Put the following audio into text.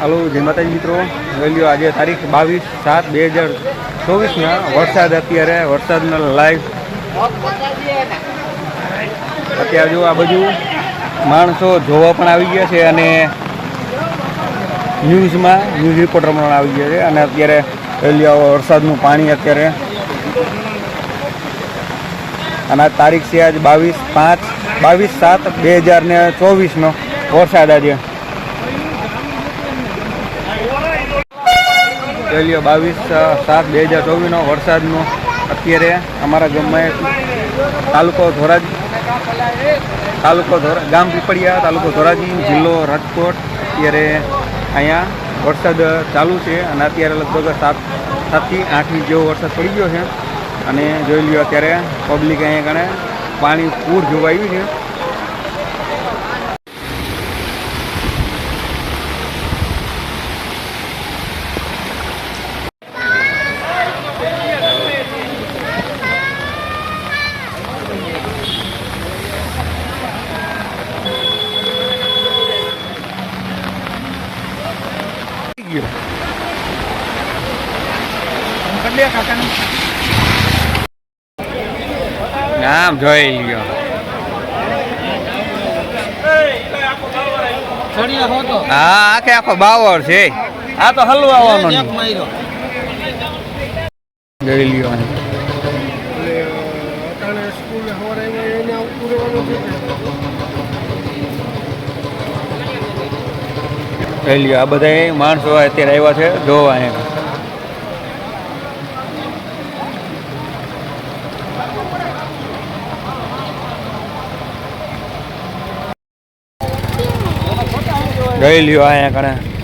હાલો, જય માતાજી મિત્રો. વેલ્યુ આજે તારીખ બાવીસ સાત બે હજાર ચોવીસના વરસાદ અત્યારે, વરસાદના લાઈવ અત્યારે જો આ બધું માણસો જોવા પણ આવી ગયા છે અને ન્યૂઝમાં, ન્યૂઝ રિપોર્ટર પણ આવી ગયા છે. અને અત્યારે વેલ્યુ વરસાદનું પાણી અત્યારે. અને તારીખ છે આજ બાવીસ પાંચ, બાવીસ સાત બે હજાર ને ચોવીસનો વરસાદ આજે. રેલિયો બાવીસ સાત, બે હજાર ચોવીસનો વરસાદનો. અત્યારે અમારા ગામમાં તાલુકો ધોરાજ, તાલુકો ધોરા, ગામ પીપળિયા, તાલુકો ધોરાજી, જિલ્લો રાજકોટ. અત્યારે અહીંયા વરસાદ ચાલુ છે અને અત્યારે લગભગ સાત, સાતથી આઠ ઇંચ જેવો વરસાદ પડી ગયો છે. અને જોઈ લ્યો, અત્યારે પબ્લિક અહીંયા કણે પાણી પૂર જોવા આવ્યું છે. ગયો. આમ જોઈ લ્યો હા આખે આખો બાવર છે. આ તો હલવાનો. જોઈ લ્યો અહીં. જોઈ લ્યો. આ બધા માણસો અત્યારે આવ્યા છે જોવા અહીંયા જોઈ લ્યો અહીંયા કણે